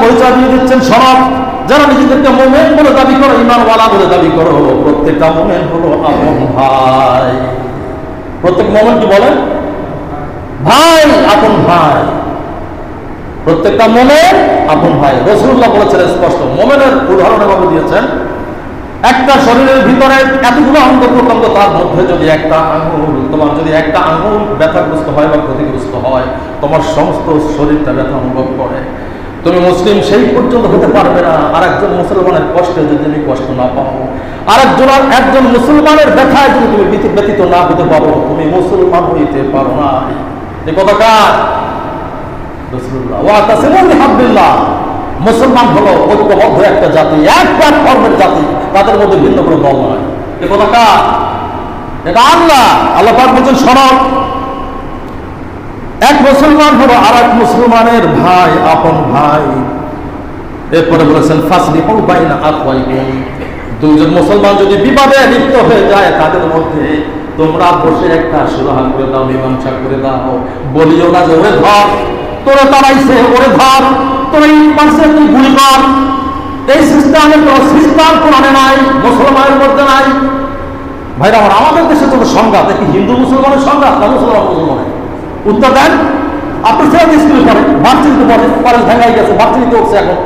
পরিচয় দিয়ে দিচ্ছেন যারা নিজেদেরকে বলে দাবি করো বলে দাবি প্রত্যেকটা মোমেন আপন ভাই। প্রত্যেক কি ভাই ভাই। প্রত্যেকটা মোমেন আপন ভাই। রসুল্লাহ বলেছেন, স্পষ্ট। মোমেনের উদাহরণ দিয়েছেন একটা শরীরের ভিতরে এতগুলো অঙ্গ প্রত্যঙ্গ, তার মধ্যে যদি একটা আঙুল, তোমার যদি একটা আঙুল ব্যথাগ্রস্ত হয় বা ক্ষতিগ্রস্ত হয়, তোমার সমস্ত শরীরটা ব্যথা অনুভব করে। তুমি মুসলিম, সেই পর্যন্ত হতে পারবে না। আর একজন মুসলমানের কষ্টে যদি তুমি কষ্ট না পাও আর একজন একজন মুসলমানের ব্যথায় যদি তুমি ব্যথিত না হতে পারো, তুমি মুসলমান হইতে পারো না। এই কথা কার? রসুল্লাহ ওয়া তাসিমুন বিহাবলিল্লাহ মুসলমান হলো ঐক্যবদ্ধ একটা জাতি এক প্ল্যাটফর্মের জাতি, তাদের মধ্যে ভিন্ন কোনো দল নয়। এ কথা কার? এটা আল্লাহ। আল্লাহ বলছেন সনদ এক মুসলমান হলো আর এক মুসলমানের ভাই, আপন ভাই। এরপরে বলেছেন, ফাসলি হল বাইনা আতওয়াইকুম দুইজন মুসলমান যদি বিবাদে লিপ্ত হয়ে যায়, তাদের মধ্যে তোমরা বসে একটা সুরাহা করে দাও, মীমাংসা করে দাও। বলিও না যে ধর তোরে তাড়াইছে ওরে ধর। তোরে ইট মারছে তুই গুলি কর। এই সিস্টেমের কোনো সিস্টেম কোরআনে নাই, মুসলমানের মধ্যে নাই। ভাইরা, আমার আমাদের দেশে তো সংঘাত একটি হিন্দু মুসলমানের সংঘাত না মুসলমান মুসলমানের? উত্তর দেন। আপনি ছেলে স্কুলে পড়ে ভার্সিটিতে পড়ে কলেজ ভেঙাই গেছে, ভার্সিটিতে উঠছে এখন।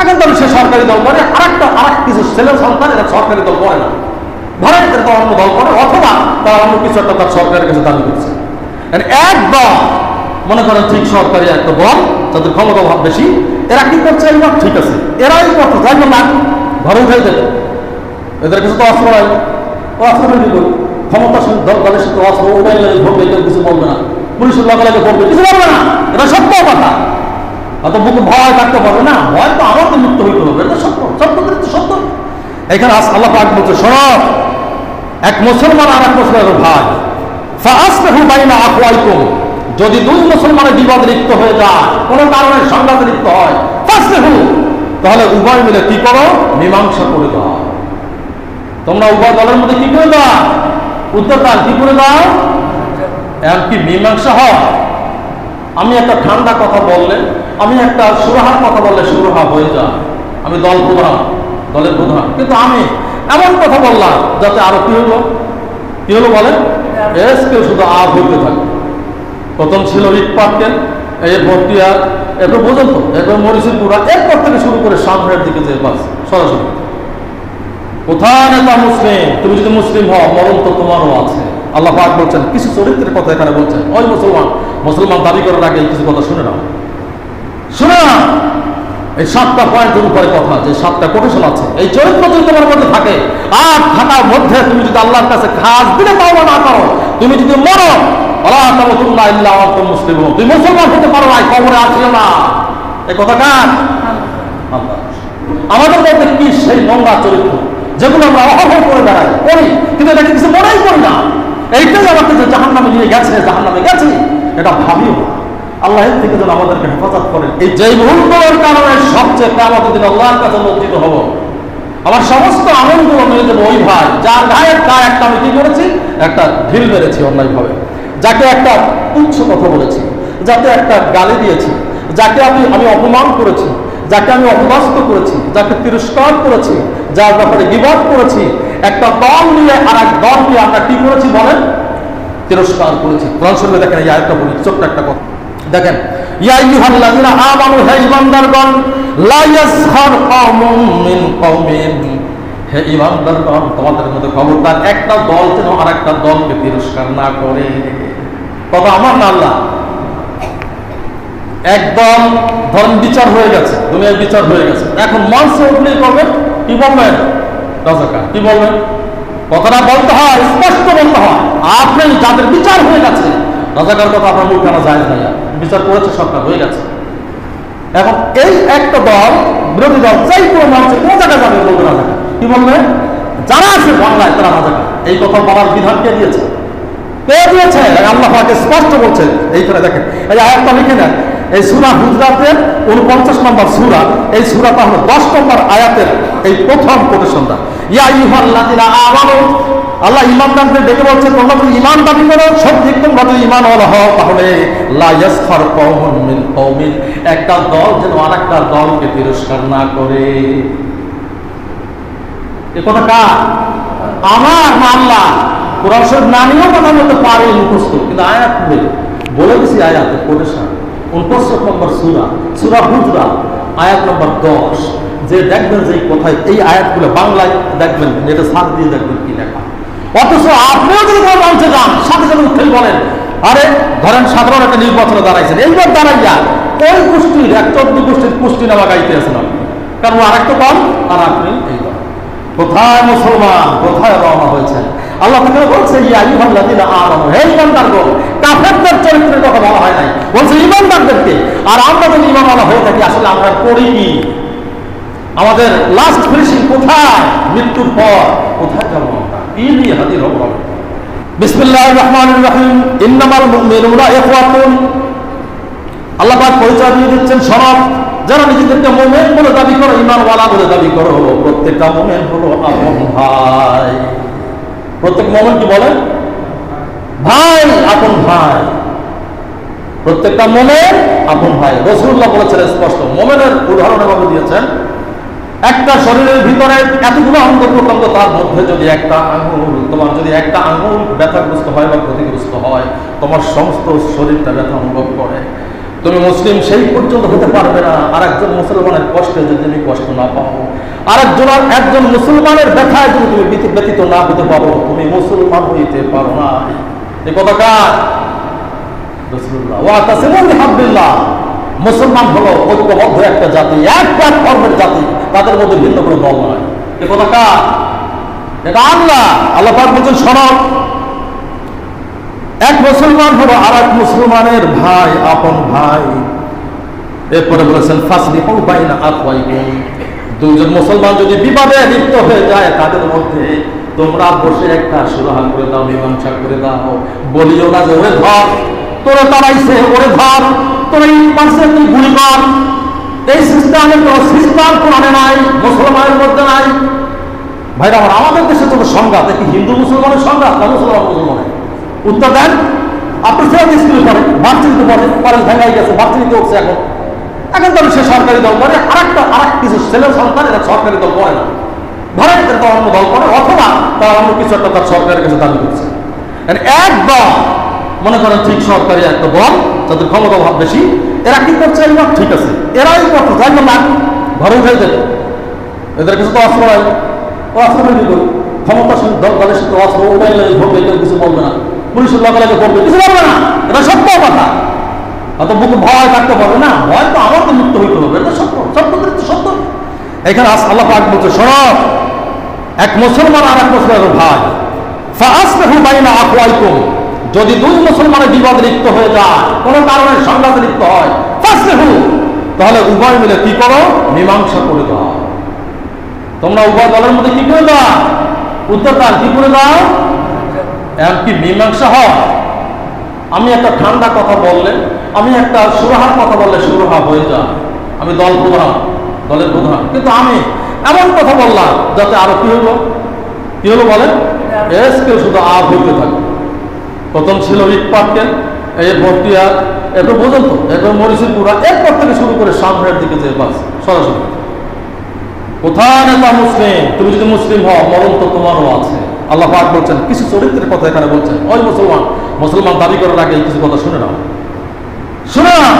এখন তো সে সরকারি দল করে আর একটা আর কিছু ছেলে সন্তান এরা সরকারি দল করে না। ধরেন তো অন্য দল করে, অথবা তারা অন্য কিছু একটা তার সরকারের কাছে দাবি করছে। মানে এক দল মনে করেন ঠিক সরকারি একটা দল, তাদের ক্ষমতা ভাব বেশি, এরা কি করছে? এবার ঠিক আছে। এরাই করছে যাই না ঘরে উঠে দেবে। এদের কাছে তো অস্ত্র নাই। অস্ত্র ফেলে দিল। ক্ষমতা দলের সাথে অস্ত্র ওটাই লাগে ভোটবে কেউ কিছু বলবে না। পুলিশের লগে লাগে ভোটবে কিছু বলবে না। এটা সত্য কথা। অত বুকে ভয় থাকতে পারবে না? ভয় তো আমাকে মুক্ত হইতে হবে। এটা সত্য। সত্য তো সত্য। এখানে আল্লাহ পাক বলছে, শোনো, এক মুসলমান আর এক মুসলমানের ভাই। ফাআসলিহু বাইনা আখওয়াইকুম যদি দুই মুসলমানের বিবাদ লিপ্ত হয়ে যায়, কোনো কারণে সংঘাতে লিপ্ত হয় তাহলে উভয় মিলে কি করো? মীমাংসা করে দাও। তোমরা উভয় দলের মধ্যে কি করে দাও? দান কি করে দাও? এমনকি মীমাংসা হয়? আমি একটা ঠান্ডা কথা বললে, আমি একটা সুরাহার কথা বললে সুরাহা হয়ে যায়। আমি দল প্রধান, দলের প্রধান। কিন্তু আমি এমন কথা বললাম যাতে আরও কি হলো? কি হলো বলেন? শুধু আগ হইতে থাকে। প্রথম ছিল ইট পাটকেল, এই ভর্তিয়া এরপর পর্যন্ত, এরপর মরিচের পুরা এরপর থেকে শুরু করে সামনের দিকে যে বাস, সরাসরি। কোথায় নেতা মুসলিম, তুমি যদি মুসলিম হও, মরণ তো তোমারও আছে। আল্লাহ পাক বলছেন, কিছু চরিত্রের কথা এখানে বলছেন। ওই মুসলমান মুসলমান দাবি করার আগে কিছু কথা শুনে নাও। শুনে না এই সাতটা পয়েন্টের উপরে কথা, যে সাতটা কোটেশন আছে। এই চরিত্র যদি তোমার মধ্যে থাকে, আর থাকার মধ্যে তুমি যদি আল্লাহর কাছে খাস দিলে পাওয়া না করো তুমি যদি মরো মুসলিমুন। তুমি মুসলমান হতে পারো না কবরে না। এই কথা কার? আমাদের মধ্যে কি সেই নোংরা চরিত্র, যেগুলো আমরা করে করি, কিন্তু কিছু মনেই করি না। এইটাই আমাকে যে জাহান নামে নিয়ে গেছে জাহান নামে গেছি, এটা ভাবিও আল্লাহ থেকে যেন আমাদেরকে হেফাজত করেন। এই যে ভুলগুলোর কারণে সবচেয়ে কামত দিন আল্লাহর কাছে লজ্জিত হব। আমার সমস্ত আমলগুলো মেরে দেবো ওই ভাই, যার গায়ে একটা আমি কি করেছি? একটা ঢিল মেরেছি অন্যায়ভাবে। যাকে একটা তুচ্ছ কথা বলেছি যাতে একটা গালি দিয়েছি, যাকে আমি আমি অপমান করেছি, যাকে আমি অপদস্থ করেছি, যাকে তিরস্কার করেছি, যার ব্যাপারে বিবাদ করেছি, একটা দল নিয়ে আর এক দল নিয়ে আমরা কি করেছি বলেন? তিরস্কার করেছি। কোরআন শরীফে দেখেন এই আরেকটা বলি, ছোট্ট একটা কথা। দেখেন হে তোমাদের মধ্যে একটা দল দলকে না করে। কথা আমার না ধরেন বিচার হয়ে গেছে, দুনিয়ার বিচার হয়ে গেছে। এখন মঞ্চে উঠলেই করবেন কি বলবেন? কি বলবেন? কথাটা বলতে হয়, স্পষ্ট বলতে হয়। আপনি যাদের বিচার হয়ে গেছে, রাজাকার কথা আপনার মুখ কেনা যায় বিচার করেছে সরকার, হয়ে গেছে। এখন এই একটা দল, বিরোধী দল চাই কোনো মঞ্চে কোন জায়গায় যাবে বলবে রাজাকার কি বলবে? যারা আছে বাংলায়, তারা রাজাকার এই কথা বলার বিধান কে দিয়েছে? কে দিয়েছে? আল্লাহ পাকে স্পষ্ট বলছেন এইখানে দেখেন, এই আয়াতটা লিখে নেন। এই সুরা হুজরাতের উনপঞ্চাশ নম্বর সুরা, এই সুরাটা হলো দশ নম্বর আয়াতের এই প্রথম আমানু আল্লাহ ইমানদারদের ডেকে বলছে, তোমরা যদি ইমান দাবি করো সত্যি তোমরা যদি ইমান ওয়ালা হও, তাহলে লা ইয়াসখার কওমুন মিন কওমিন। একটা দল যেন আরেকটা দলকে তিরস্কার না করে। এ কথা কার? আমার না আল্লাহ। কোরআন শরীফ না নিয়েও কথা বলতে পারে মুখস্থ। কিন্তু আয়াত বলে দিছি আয়াতে কোটেশন। উনপঞ্চাশ নম্বর সুরা সুরা হুজরা, আয়াত নম্বর দশ। যে দেখবেন যে কোথায় এই আয়াতগুলো বাংলায়, দেখবেন এটা সার দিয়ে দেখবেন কি লেখা। অথচ আপনিও যদি কোনো মঞ্চে যান সাথে সাথে উঠে বলেন, আরে, ধরেন সাধারণ একটা নির্বাচনে দাঁড়াইছেন। এইবার দাঁড়াইয়া ওই গোষ্ঠীর এক চোদ্দ গোষ্ঠীর পুষ্টি নামা গাইতে আছেন কারণ ও আরেকটা দল, আর আপনি এই কোথায় মুসলমান, কোথায় রওনা হয়েছেন? আল্লাহ তাআলা বলছে, ইয়া আইয়ুহাল্লাযীনা আমানু, হে ঈমানদারগণ, কাফেরদের চরিত্রের কথা বলা হয় নাই। বলছে, ঈমানদারদেরকে, আর আমরা যদি ঈমানওয়ালা হয়ে থাকি, আসলে আমরা করি কি? আমাদের লাস্ট ফিনিশিং কোথায়? মৃত্যুর পর কোথায় যাব হাজির আল্লাহ পরিচয় দিয়ে দিচ্ছেন মোমেন বলে দাবি করো বলে দাবি প্রত্যেকটা মোমেন আপন ভাই। প্রত্যেক কি ভাই, আপন ভাই। প্রত্যেকটা আপন ভাই। রসুল্লাহ বলেছেন স্পষ্ট। মোমেনের উদাহরণ এভাবে দিয়েছেন একটা শরীরের ভিতরে এতগুলো অঙ্গ প্রত্যঙ্গ, তার মধ্যে যদি একটা আঙুল, তোমার যদি একটা আঙুল ব্যথাগ্রস্ত হয় বা ক্ষতিগ্রস্ত হয়, তোমার সমস্ত শরীরটা ব্যথা অনুভব করে। তুমি মুসলিম সেই পর্যন্ত হতে পারবে না। আর একজন মুসলমানের কষ্টে যদি তুমি কষ্ট না পাও আর একজন একজন মুসলমানের ব্যথায় যদি তুমি ব্যথিত না হতে পারো, তুমি মুসলমান হইতে পারো না। এ কথা কার? মুসলমান হলো ঐক্যবদ্ধ একটা জাতি, এক প্ল্যাটফর্মের জাতি। তাদের মধ্যে ভিন্ন কোনো দল নয়। এ কথা কার? এটা আল্লাহ। আল্লাহ পাক বলছেন সনদ এক মুসলমান হলো আর এক মুসলমানের ভাই, আপন ভাই। এরপরে বলেছেন ফাসলি বাইনা আতওয়াইকুম দুইজন মুসলমান যদি বিবাদে লিপ্ত হয়ে যায়, তাদের মধ্যে তোমরা বসে একটা সুরাহা করে দাও, মীমাংসা করে দাও। বলিও না যে, ওরে ধর, তোরে তাড়াইছে ওরে ধর, তোরে ইট মারছে তুই গুলি কর এই সিস্টেমে কোনো সিস্টেম কোরআনে নাই, মুসলমানের মধ্যে নাই। ভাইরা, আমার আমাদের দেশে তো সংঘাত কি হিন্দু মুসলমানের সংঘাত না মুসলমান মুসলমানের? উত্তর দেন, আপনি ছেলে স্কুলে পড়ে ভার্সিটিতে পড়ে কলেজ ভেঙাই গেছে, ভার্সিটিতে উঠছে এখন। এখন তবে সে সরকারি দল করে আর একটা আর কিছু ছেলে সন্তান এরা সরকারি দল করে না। ধরে এরা অন্য দল করে, অথবা তারা অন্য কিছু একটা তার সরকারের কাছে দাবি করছে। মানে এক মনে করেন ঠিক সরকারি একটা দল তাদের ক্ষমতা ভাব বেশি। এরা কি করছে? এগুলো ঠিক আছে। এরাই করছে, যাই না ঘরে উঠে দেবে। এদের কাছে তো অস্ত্র নাই। অস্ত্র তৈরি করুক ক্ষমতাসীন দল দলের সাথে অস্ত্র মোবাইল ভোট কেউ কিছু বলবে না। পুলিশের লগে লাগে বলবে কিছু বলবে না। এটা সত্য কথা। অত বুকে ভয় থাকতে পারবে না। ভয় তো আমাকে মুক্ত হইতে হবে। এটা সত্য। সত্য তো সত্য। এখানে আল্লাহ পাক বলছে, শোনো, এক মুসলমান আর এক মুসলমানের ভাই ফাসবাহু বাইনা আখওয়াইকুম। যদি দুই মুসলমানের বিবাদে লিপ্ত হয়ে যায় কোনো কারণে সংঘাতে লিপ্ত হয় তাহলে উভয় মিলে কি করো? মীমাংসা করে দাও। তোমরা উভয় দলের মধ্যে কি করে দাও? উত্তর দান কি করে দাও? এমনকি মীমাংসা হয়। আমি একটা ঠান্ডা কথা বললে আমি একটা সুরাহার কথা বললে সুরাহা হয়ে যায়। আমি দল প্রধান দলের প্রধান। কিন্তু আমি এমন কথা বললাম যাতে আরও কি হলো? কি হলো বলেন? এস কেউ শুধু আপ হইতে থাকে। প্রথম ছিল ইট পার্কেল এই ভর্তিয়া এরপর পর্যন্ত, এরপর মরিচের পুরা এরপর থেকে শুরু করে সামনের দিকে যে বাস, সরাসরি। কোথায় নেতা মুসলিম? তুমি যদি মুসলিম হও, মরণ তো তোমারও আছে। আল্লাহ পাক বলছেন, কিছু চরিত্রের কথা এখানে বলছেন। ওই মুসলমান মুসলমান দাবি করার আগে কিছু কথা শুনে নাও। শুনে নাও!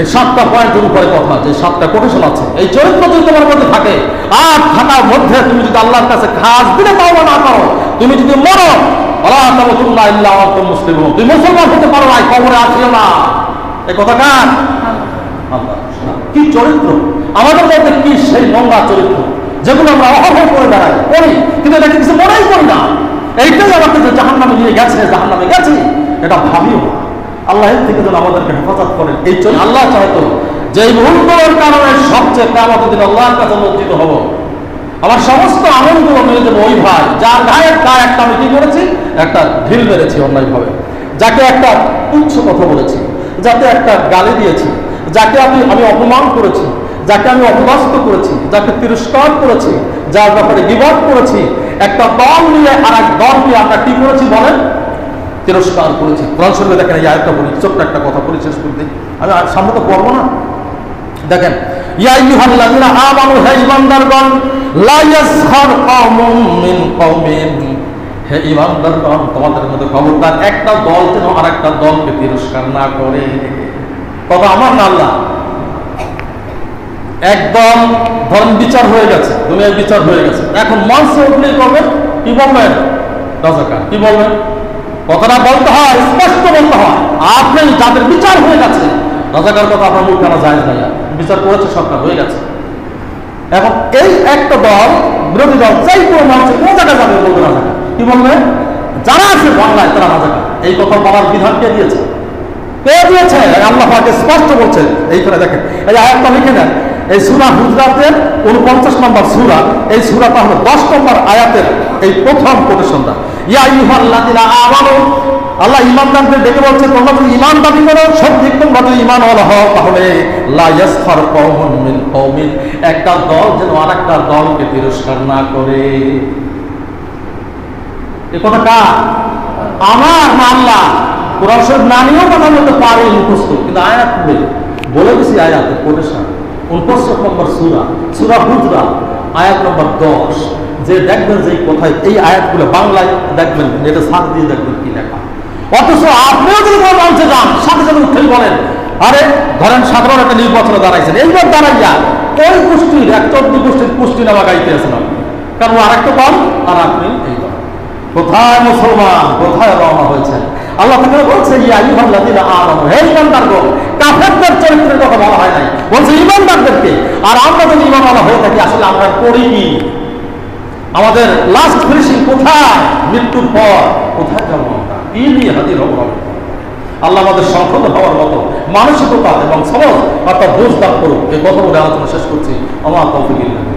এই সাতটা পয়েন্টের উপরে কথা, যে সাতটা কোটেশন আছে। এই চরিত্র যদি তোমার মধ্যে থাকে আর থাকার মধ্যে তুমি যদি আল্লাহর কাছে খাস দিলে পাও না পারো তুমি যদি মরো ওয়া আনতুম মুসলমান। হতে পারো না। না কি চরিত্র? আমাদের মধ্যে কি সেই চরিত্র, যেগুলো আমরা কিন্তু মনেই না। এইটাই নিয়ে গেছে গেছে, এটা আমাদেরকে হেফাজত করেন। এই চরিত্র আল্লাহ চাইতো যে ভুলগুলোর কারণে সবচেয়ে কামত দিন আল্লাহর কাছে লজ্জিত হব। আমার সমস্ত আনন্দগুলো মেরে দেবো ওই ভাই, যার গায়ে তার একটা আমি কি করেছি? একটা ঢিল মেরেছি অন্যায়ভাবে। যাকে একটা তুচ্ছ কথা বলেছি যাতে একটা গালি দিয়েছি, যাকে আমি আমি অপমান করেছি, যাকে আমি অপদস্থ করেছি, যাকে তিরস্কার করেছি, যার ব্যাপারে বিবাদ করেছি, একটা দল নিয়ে আর এক দলকে আমরা কি করেছি বলেন? তিরস্কার করেছি। দেখেন এই আয়াতটা বলি ছোট্ট একটা কথা বলি শেষ করে দিই আমি সামনে তো পড়ব না। দেখেন হে মিন ঈমানদারগণ, তোমাদের মধ্যে খবরদার একটা দল যেন আরেকটা দলকে তিরস্কার না করে। তবে আমার আল্লাহ? একদম ধরেন বিচার হয়ে গেছে, দুনিয়ার বিচার হয়ে গেছে। এখন মঞ্চে উঠলেই করবেন কি বলবেন রাজাকার। কি বলবেন কথাটা বলতে হয়, স্পষ্ট বলতে হয়। আপনি যাদের বিচার হয়ে গেছে, রাজাকার কথা আপনার মুখ কেন যায় না। বিচার করেছে সরকার, হয়ে গেছে। এখন এই একটা দল, বিরোধী দল চাই কোনো মানুষের কোন জায়গায় যাবে বলবে রাজাকার কি বলবে? যারা আছে বাংলায়, তারা রাজাকার এই কথা বলার বিধান কে দিয়েছে? কে দিয়েছে? আল্লাহ পাকে স্পষ্ট বলছে। এইখানে দেখেন, এই আয়াতটা লিখে নেন। এই সুরা হুজরাতের উনপঞ্চাশ নম্বর সুরা, এই সুরাটা হলো দশ নম্বর আয়াতের এই প্রথম প্রতিসন্ধ্যা ইয়া ইউহাল্লাদিনা আমানু আল্লাহ ইমানদারদের ডেকে বলছে, তোমরা যদি ইমান দাবি করো সত্যি তোমরা যদি ইমান হলো, হও তাহলে একটা দল যেন আরেকটা দলকে তিরস্কার না করে। এ কথা কার? আমার কোরআন না নিয়েও কথা বলতে পারে, মুখস্থ। কিন্তু আয়াত বলে বলে দিছি আয়াত কোটেশন নম্বর সুরা সুরা হুজরা, আয়াত নম্বর দশ। যে দেখবেন যে কোথায়, এই আয়াতগুলো বাংলায় দেখবেন, এটা সার দিয়ে দেখবেন কি লেখা। অথচ আপনিও যদি কোনো মঞ্চে যান, সাথে সাথে উঠেই বলেন, আরে ধরেন সাধারণ একটা নির্বাচনে দাঁড়াইছেন, এইবার দাঁড়াইয়া ওই গোষ্ঠীর, এক চোদ্দ গোষ্ঠীর পুষ্টি নামা গাইতে আছেন আপনি। কারণ আর একটা দল, আর আপনি এই দল। কোথায় মুসলমান, কোথায় রওনা হয়েছেন? আল্লাহ তাআলা বলছে, ইয়া আইয়ুহাল্লাযীনা আমানু হে ঈমানদারগণ, কাফেরদের চরিত্রের কথা বলা হয় নাই। বলছে, ঈমানদারদেরকে, আর আমরা যদি ঈমানওয়ালা হয়ে থাকি, আসলে আমরা করি কি? আমাদের লাস্ট ফিনিশিং কোথায়? মৃত্যুর পর কোথায় যাব নিয়ে হাজির হব? আল্লাহ আমাদের সংশোধন হওয়ার মতো মানসিকতা এবং সমাজ অর্থাৎ দাগ করুক। এই কথা বলে আলোচনা শেষ করছি। আমার ইল্লাহ।